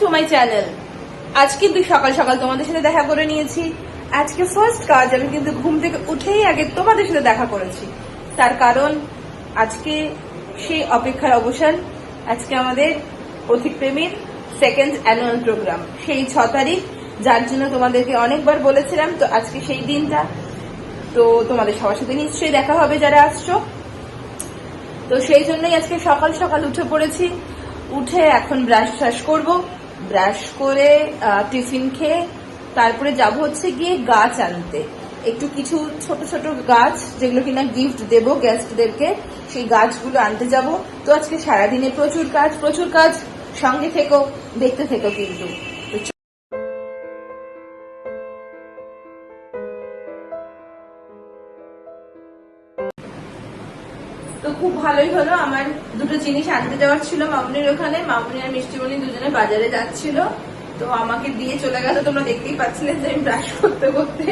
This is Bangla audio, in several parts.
টু মাই চ্যানেল আজ কিন্তু সকাল সকাল তোমাদের সাথে দেখা করে নিয়েছি। আজকে ফার্স্ট কাজ, আমি কিন্তু ঘুম থেকে উঠেই আগে তোমাদের সাথে দেখা করেছি। তার কারণ, আজকে সেই অপেক্ষার অবসান। আজকে আমাদের পথিক প্রেমীর সেকেন্ড অ্যানুয়াল প্রোগ্রাম সেই ছ তারিখ, যার জন্য তোমাদেরকে অনেকবার বলেছিলাম, তো আজকে সেই দিনটা। তো তোমাদের সবার সাথে নিশ্চয়ই দেখা হবে যারা আসছো। তো সেই জন্যই আজকে সকাল সকাল উঠে পড়েছি। উঠে এখন ব্রাশ ট্রাশ করব। ব্রাশ করে টিফিন খেয়ে তারপরে যাব হচ্ছে গিয়ে গাছ আনতে। একটু কিছু ছোট ছোট গাছ যেগুলো কিনা গিফট দেব গেস্টদেরকে সেই গাছগুলো আনতে যাব। তো আজকে সারাদিনে প্রচুর কাজ প্রচুর কাজ সঙ্গে থেকো, দেখতে থেকো কিন্তু। তো খুব ভালোই হলো। আমার দুটো জিনিস আনতে যাওয়ার ছিল মামুনির ওখানে। মামুনি আর মিষ্টিমণি দুজনে বাজারে যাচ্ছিল। তো আমাকে দিয়ে চলে গেল। তোমরা দেখতেই পাচ্ছিলে যে আমি ব্রাশ করতে করতে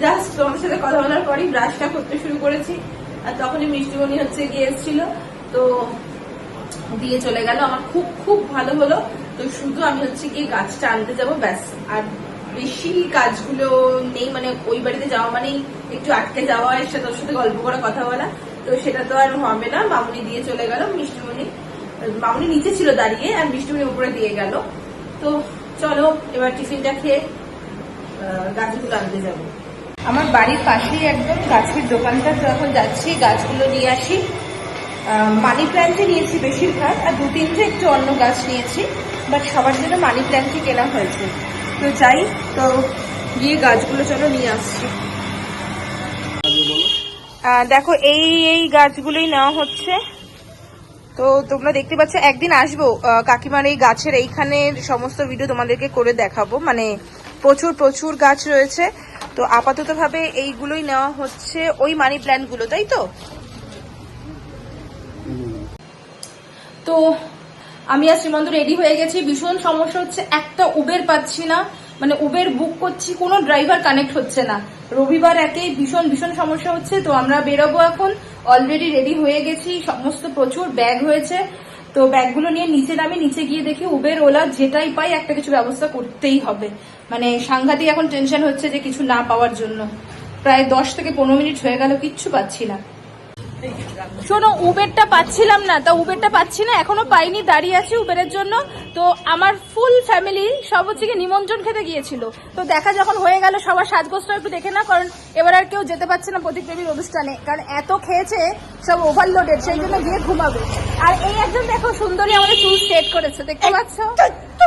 জাস্ট তোমার সাথে কথা বলার পরই ব্রাশটা করতে শুরু করেছি। আর তখনই মিষ্টিমণি হচ্ছে গিয়ে এসেছিল। তো দিয়ে চলে গেল। আমার খুব খুব ভালো হলো। তো শুধু আমি হচ্ছে গিয়ে গাছটা আনতে যাব, ব্যাস। আর বেশি কাজগুলো নেই। মানে ওই বাড়িতে যাওয়া মানেই একটু আটকে যাওয়া, এর সাথে ওর সাথে গল্প করা কথা বলা। তো সেটা তো আর হবে না মামুনি দিয়ে চলে গেল, মিষ্টিমণি মামুনি নিচে ছিল দাঁড়িয়ে, আর মিষ্টিমণি উপরে দিয়ে গেল। তো চলো, এবার টিফিনটা খেয়ে গাছগুলো আনতে যাব। আমার বাড়ির পাশেই একদম গাছের দোকানটা, তো এখন যাচ্ছি, গাছগুলো নিয়ে আসি। মানি প্ল্যান্টই নিয়েছি বেশিরভাগ, আর দু তিনটে একটু অন্য গাছ নিয়েছি বাট সবার জন্য মানি প্ল্যান্টই কেনা হয়েছে। তো যাই, তো গিয়ে গাছগুলো চলো নিয়ে আসছি। দেখো, এই এই গাছগুলোই নেওয়া হচ্ছে। তো তোমরা দেখতে পাচ্ছ, একদিন আসব কাকিমার এই গাছের এইখানে সমস্ত ভিডিও তোমাদেরকে করে দেখাবো। মানে প্রচুর প্রচুর গাছ রয়েছে। তো আপাতত ভাবে এইগুলোই নেওয়া হচ্ছে ওই মানি প্ল্যান্টগুলো, তাই তো? তো আমি আর শ্রীমন্ত রেডি হয়ে গেছি। ভীষণ সমস্যা হচ্ছে, একটা উবের পাচ্ছি না। মানে উবের বুক করছি, কোনো ড্রাইভার কানেক্ট হচ্ছে না। রবিবার একেই ভীষণ ভীষণ সমস্যা হচ্ছে, তো আমরা বেরোবো এখন। অলরেডি রেডি হয়ে গেছি, সমস্ত প্রচুর ব্যাগ হয়েছে। তো ব্যাগগুলো নিয়ে নিচে নামি, নিচে গিয়ে দেখি উবের ওলা যেটাই পাই একটা কিছু ব্যবস্থা করতেই হবে। মানে সাংঘাতিক এখন টেনশন হচ্ছে যে কিছু না পাওয়ার জন্য। প্রায় দশ থেকে পনেরো মিনিট হয়ে গেল, কিচ্ছু পাচ্ছি না। শোনো উবেরটা পাচ্ছিলাম না। তা উবেরটা পাচ্ছি না এখনও পাইনি দাঁড়িয়ে আছি উবেরের জন্য। তো আমার ফুল ফ্যামিলি সব হচ্ছে নিমন্ত্রণ খেতে গিয়েছিল। তো দেখা যখন হয়ে গেল সবার সাজগোজটা একটু দেখে না কারণ এবার আর কেউ যেতে পারছে না প্রতিপ্রেমীর অনুষ্ঠানে। কারণ এত খেয়েছে সব ওভারলোডেড সেই জন্য গিয়ে ঘুমাবে। আর এই একজন দেখো সুন্দরী আমাদের চুল সেট করেছে দেখতে পাচ্ছ?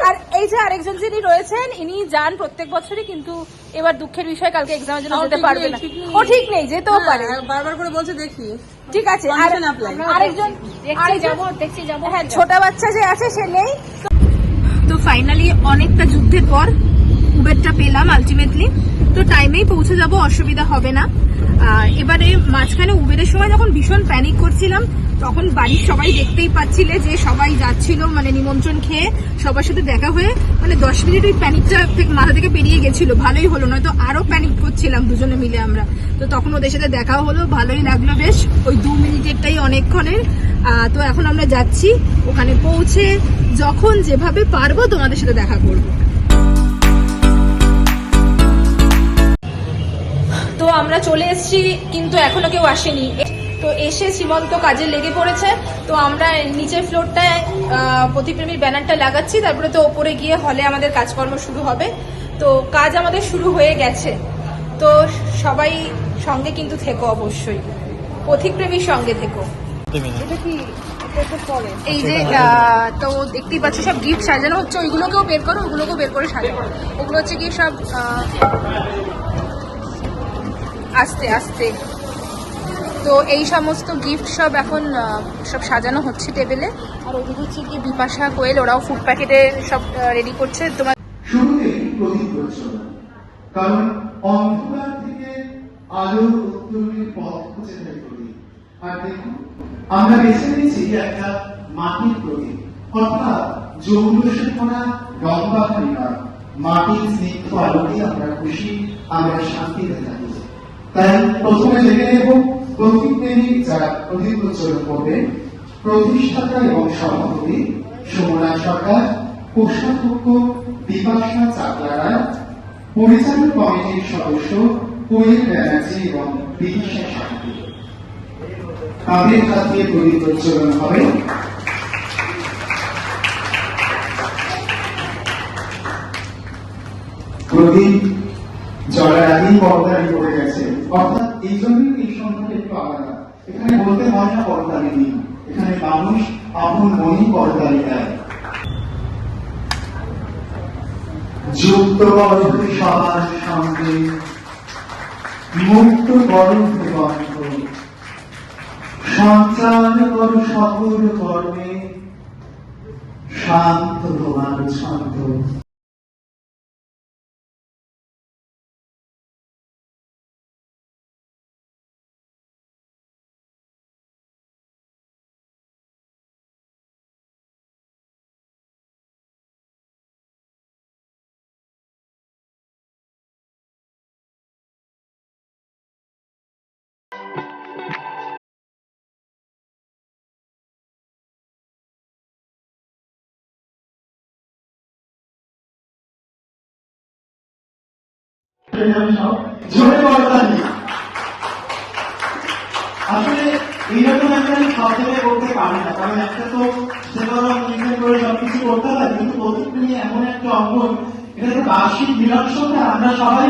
আর এই যে আরেকজন যিনি রয়েছেন ইনি যান প্রত্যেক বছরই কিন্তু এবার দুঃখের বিষয় কালকে এক্সামের জন্য যেতে পারবে না। ও ঠিক নেই যেতেও পারে। হ্যাঁ, বারবার করে বলছে দেখি। ঠিক আছে. আরেকজন দেখছি যাব হ্যাঁ ছোট বাচ্চা যে আছে সে নেই। তো ফাইনালি অনেকটা যুদ্ধের পর উবেরটা পেলাম আলটিমেটলি তো টাইমেই পৌঁছে যাব, অসুবিধা হবে না। এবারে মাঝখানে উবেরের সময় যখন ভীষণ প্যানিক করছিলাম, তখন বাড়ির সবাই দেখতেই পাচ্ছিলে যে সবাই যাচ্ছিল মানে নিমন্ত্রণ খেয়ে সবার সাথে দেখা হয়ে মানে দশ মিনিট ওই প্যানিকটা মাথা থেকে পেরিয়ে গেছিল, ভালোই হলো, নয়তো আরও প্যানিক করছিলাম দুজনে মিলে আমরা। তো তখন ওদের সাথে দেখা হলো, ভালোই লাগল বেশ, ওই দু মিনিটেরটাই অনেকক্ষণের। তো এখন আমরা যাচ্ছি, ওখানে পৌঁছে যখন যেভাবে পারব তোমাদের সাথে দেখা করব। আমরা চলে এসেছি কিন্তু এখনও কেউ আসেনি। তো এসে সীমন্ত কাজে লেগে পড়েছে। তো আমরা নিচের ফ্লোরটায় প্রতিপ্রেমীর ব্যানারটা লাগাচ্ছি। তারপরে তো ওপরে গিয়ে হলে আমাদের কাজকর্ম শুরু হবে। তো কাজ আমাদের শুরু হয়ে গেছে। তো সবাই সঙ্গে কিন্তু থেকো অবশ্যই। পথিকপ্রেমীর সঙ্গে থেকো। এটা কি এটা একটু পরে। এই যে তো দেখতেই পাচ্ছি সব গিফট সাজানো হচ্ছে। ওইগুলোকেও বের করো ওগুলোকেও বের করে সাজানো ওগুলো হচ্ছে কি সব আস্তে আস্তে। তো এই সমস্ত গিফট সব এখন সব সাজানো হচ্ছে টেবিলে আর ওদিকে হচ্ছে কি বিপাশা কোয়েল, ওরাও ফুড প্যাকেটে সব রেডি করছে। তোমার কারণ অন্ধকার থেকে আলোর উত্তরণের পথ খুঁজে বের করি। আর দেখুন, আমরা বেছে নিয়েছি একটা মাটির প্রদীপ। অর্থাৎ রংবাহারি নয় মাটির স্নিগ্ধ আমরা খুশি, আমরা শান্তিতে থাকি। তাই প্রথমে জেনে নেব প্রেমিক যারা প্রচ্ছন্ন করবেন প্রতিষ্ঠাতা এবং সভাপতি, সুমনা সরকার কোষাধ্যক্ষ বিপাশা চাকলা রায় পরিচালক কমিটির সদস্য কোয়েল ব্যানার্জি এবং বিদিশা সাথী তাদের হাতে প্রদীপ প্রজ্বলন হবে? প্রদীপ জলের আগেই করতালি পড়ে গেছে। অর্থাৎ এই জন্যই এই সংখ্যাটা একটু আলাদা। এখানে বলতে হয় না এখানে মানুষ আপন দেয়। যুক্ত সবার সঙ্গে, মুক্ত বন্ধু বন্ধ। সঞ্চার করু সকল কর্মে, শান্ত তোমার ছন্দ। জোরে করতালি আসলে এইরকম একটা আমি সব জায়গায় করতে পারি না কারণ একটা তো সেভাবে নির্ণয় করে সবকিছু করতে হয় কিন্তু প্রতীক এমন একটা অঙ্গন এটা তো বার্ষিক মিলন সঙ্গে আমরা সবাই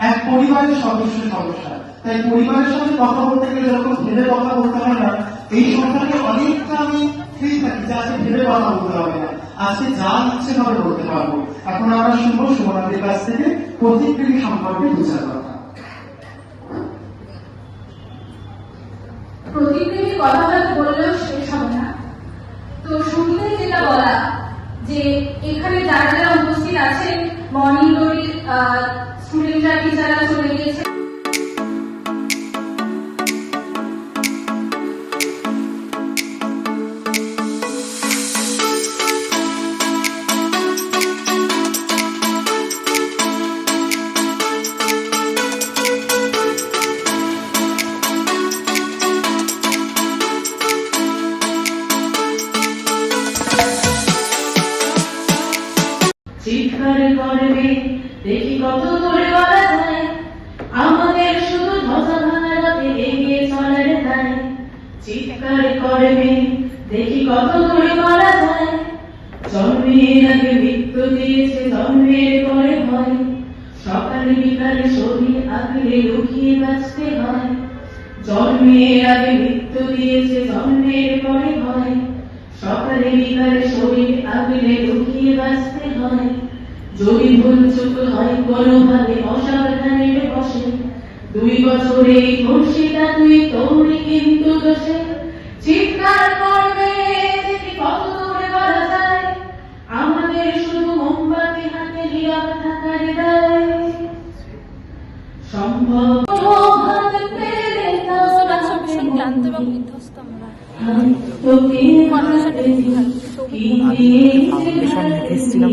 এক পরিবারের সদস্য সমস্যা তাই পরিবারের সাথে কথা বলতে গেলে এরকম ভেবে কথা বলতে হয় না এই সংখ্যাকে অনেকটা আমি ফ্রি থাকি যে আজকে ভেবে কথা বলতে হবে না। আজকে যা ইচ্ছে ভাবে বলতে পারব। এখন আমরা শুনব সুমনাদের কাছ থেকে প্রতীকগুলি সম্পর্কে বুঝার কথা প্রতিদিনই কথা বললেও শেষ হবে না। তো শুরুতে যেটা বলা, যে এখানে যারা যারা উপস্থিত আছেন, মর্নিং গ্লোরির স্টুডেন্টরা টিচাররা চলে গিয়েছে চিৎকার করবে দেখি কত করে বলা যায়। জন্মের আগে মৃত্যু দিয়েছে, জন্মের পরে ভয়। সকালে বিকালে শরীর আগলে লুকিয়ে বাঁচতে হয়। জন্মের আগে মৃত্যু দিয়েছে, জন্মের পরে ভয়। সকালে বিকালে শরীর আগলে লুকিয়ে বাঁচতে হয়। যদি ভুল চুক হয় কোনোভাবে অসাবধানের বসে। দুই বছরে ঘোষিতা তুই তোরই কিন্তু দোষে। চিৎকার করবে দেখি কত দূরে বলা যায় আমাদের শুধু মোমবাতি হাতে নীরব থাকার দায়। সম্ভব ক্লান্ত এবং বিধ্বস্ত আমরা ভীষণ এসেছিলাম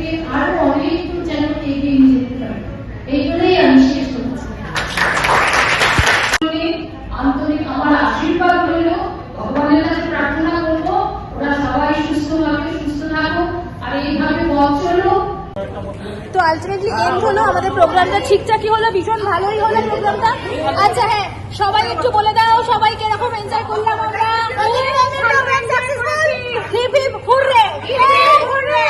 প্রেমীকে আরও অনেক দূর যেন এগিয়ে নিয়ে যেতে পারে এইগুলোই আমি শেষ করছি আন্তরিক আমার আশীর্বাদ রইল ভগবানের কাছে প্রার্থনা করব ওরা সবাই সুস্থ হবে সুস্থ থাকুক আর এইভাবে পথ তো আলটিমেটলি এন্ড হলো আমাদের প্রোগ্রামটা ঠিকঠাকই হলো ভীষণ ভালোই হলো প্রোগ্রামটা আচ্ছা হ্যাঁ সবাই একটু বলে দাও সবাই কীরকম এনজয় করলাম আমরা হিপ হিপ হুররে হুররে